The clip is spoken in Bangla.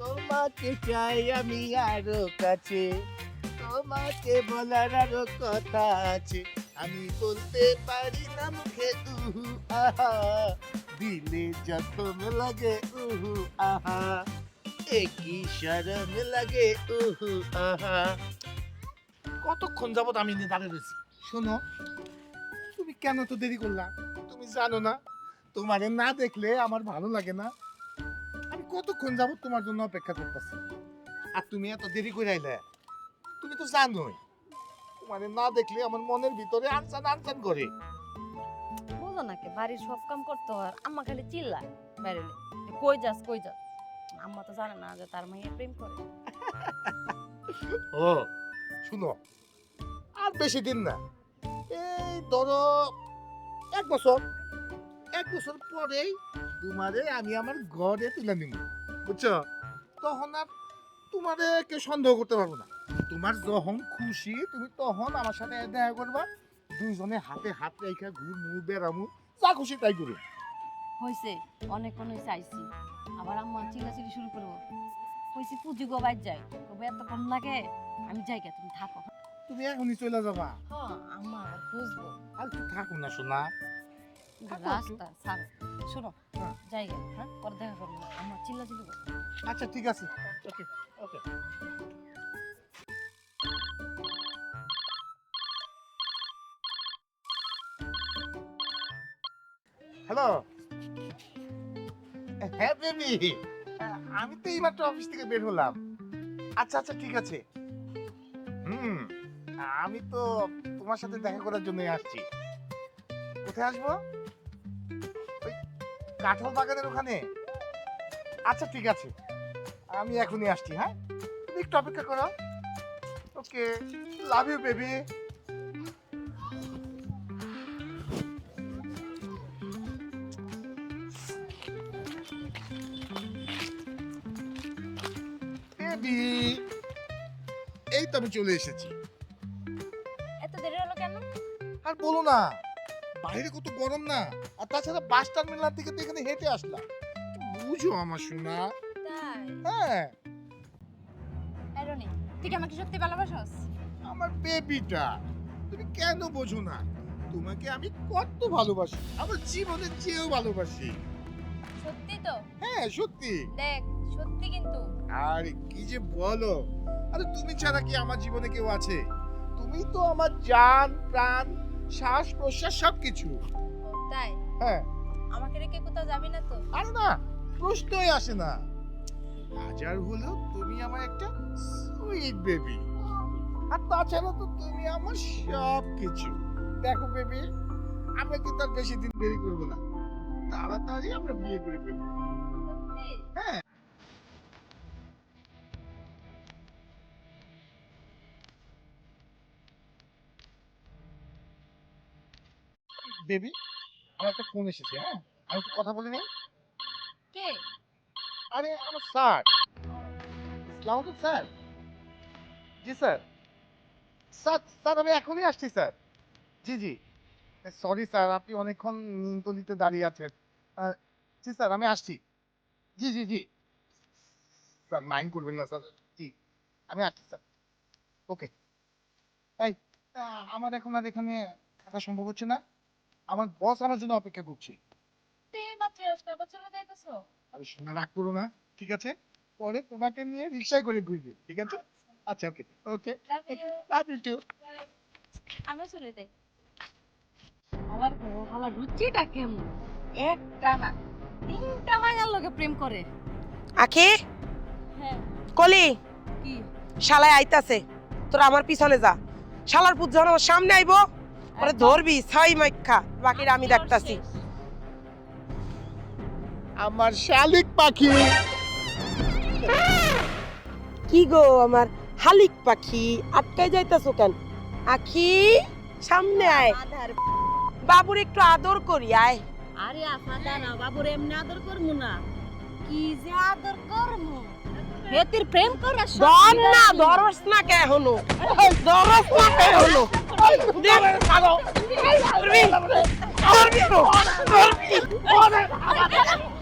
তোমাকে চাই আমি আরও কাছে। তোমাকে বলার আরও কথা আছে। আমি বলতে পারি না মুখে উহু আহা দিলে যখন লাগে উহু আহা একই শরম লাগে উহু আহা কতক্ষণ যাবত আমি নিয়ে দাঁড়িয়ে রয়েছি? শোনো তুমি কেন তো দেরি করলা? তুমি জানো না তোমারে না দেখলে আমার ভালো লাগে না। কতক্ষণ যাবত তোমার জন্য অপেক্ষা করতেছি? আর তুমি এত দেরি করে আইলে? তুমি তো জানোই তোমারে না দেখলে আমার মনের ভিতরে আনসান আনসান করে। বুঝো নাকি বাড়ির সব কাম করতে হয় আম্মা খালি চিল্লায় বেরোলে যে কই যাস কই যাস? আম্মা তো জানে না যে তার মাইয়া প্রেম করে। ও শুনো আর বেশি দিন না। এই ধরো এক বছর। এক বছর পরেই তোমারে আমি আমার ঘরে তুলে নিব। বুঝছ? তখন আর তোমারে কেউ সন্দেহ করতে পারব না। তোমার যখন খুশি তুমি তখন আমার সাথে দেখা করবা। দুইজনে হাতে হাত রেখা ঘুরমু বেড়ামু যা খুশি তাই করু। হয়েছে অনেকক্ষণ হয়েছে আইসি আবার আম্মা চিল্লাচিল্লি শুরু করব। হয়েছে পুঁজি গো বাইর যাই। তবে এতক্ষণ লাগে আমি যাই তুমি থাকো। তুমি এখনই চলে যাবা। হ্যাঁ আম্মা আবার বুঝব আর তুই থাকো না শোনা। রাস্তা ছাড়ো শোনো হ্যাঁ। হ্যাঁ পরে দেখা করব। আচ্ছা ঠিক আছে। Okay okay. হ্যালো। হ্যাঁ বেবি। আমি তো এইমাত্র অফিস থেকে বের হলাম। আচ্ছা আচ্ছা ঠিক আছে। হুম আমি তো তোমার সাথে দেখা করার জন্যই আসছি। কোথায় আসব? কাঁঠাল বাগানের ওখানে? আচ্ছা ঠিক আছে। আমি এখনই আসছি হ্যাঁ? তুমি একটু অপেক্ষা করো। ওকে লাভ ইউ বেবি এই তো আমি চলে এসেছি। এত দেরি হলো কেন? আর বলো না। বাইরে কত গরম না? আর তাছাড়া বাস টার্মিনাল থেকে তো এখানে হেঁটে আসলাম। বুঝো আমার শোনা হ্যাঁ। তুই কি আমাকে সত্যি ভালোবাসস? আমার বেবিটা তুমি কেন বোঝো না? তোমাকে আমি কত ভালোবাসি আমার জীবনের চেয়েও ভালোবাসি। সত্যি তো? হ্যাঁ সত্যি। দেখ সত্যি কিন্তু। আর কি যে বলো? আরে তুমি ছাড়া কি আমার জীবনে কেউ আছে? তুমি তো আমার জান প্রাণ শ্বাস প্রশ্বাস সবকিছু। ও, তাই? হ্যাঁ। আমাকে রেখে কোথাও যাবি না তো? আর না প্রশ্নই আসে না। হাজার হলো তুমি আমার একটা সুইট বেবি আর তাছাড়া তো তুমি আমার সব কিছু দেখো বেবি আমরা কিন্তু আর বেশি দিন দেরি করব না। তাড়াতাড়ি আমরা বিয়ে করে ফেলব। হ্যাঁ। বেবি? আমার একটা ফোন এসেছে হ্যাঁ? আমি কথা কে? আরে আমার স্যার। সালাম স্যার? জি স্যার। স্যার স্যার আমি এখনই আসছি স্যার। জি জি। সরি স্যার আপনি অনেকক্ষণ নিমতলিতে দাঁড়িয়ে আছেন। জি স্যার আমি আসছি। জি জি জি। স্যার মাইন্ড করবেন না স্যার। জি আমি আসছি স্যার। ওকে এই আমার এখন আর এখানে থাকা সম্ভব হচ্ছে না। আমার বস আমার জন্য অপেক্ষা করছে। আমি শোনা রাগ করো না ঠিক আছে? পরে তোমাকে নিয়ে রিক্সায় করে ঘুরবে ঠিক আছে? আচ্ছা ওকে ওকে লাভ ইউ টু আমিও চলে যাই। আমার রুচিটা কেমন? একটা না তিনটা মাইয়ার লোকে প্রেম করে। আখি? হ্যাঁ। কলি? কি? শালায় আইতাছে। তোরা আমার পিছনে যা। শালার পুত যখন আমার সামনে আইবো পরে ধরবি মাইখা। বাকিটা আমি দেখতাছি। আমার শালিক পাখি। কি গো আমার হালিক পাখি? আটকাই যাইতাছো কেন? আখি সামনে আয়। বাবুর একটু আদর করি আয়। আরে আপা বাবুর এমনি আদর করমু না? কি যে আদর করমু? হেতির প্রেম করা ধর না ধরস না কে হলো ধরস না কে হলো Orbi! Orbi! Orbi! Orbi!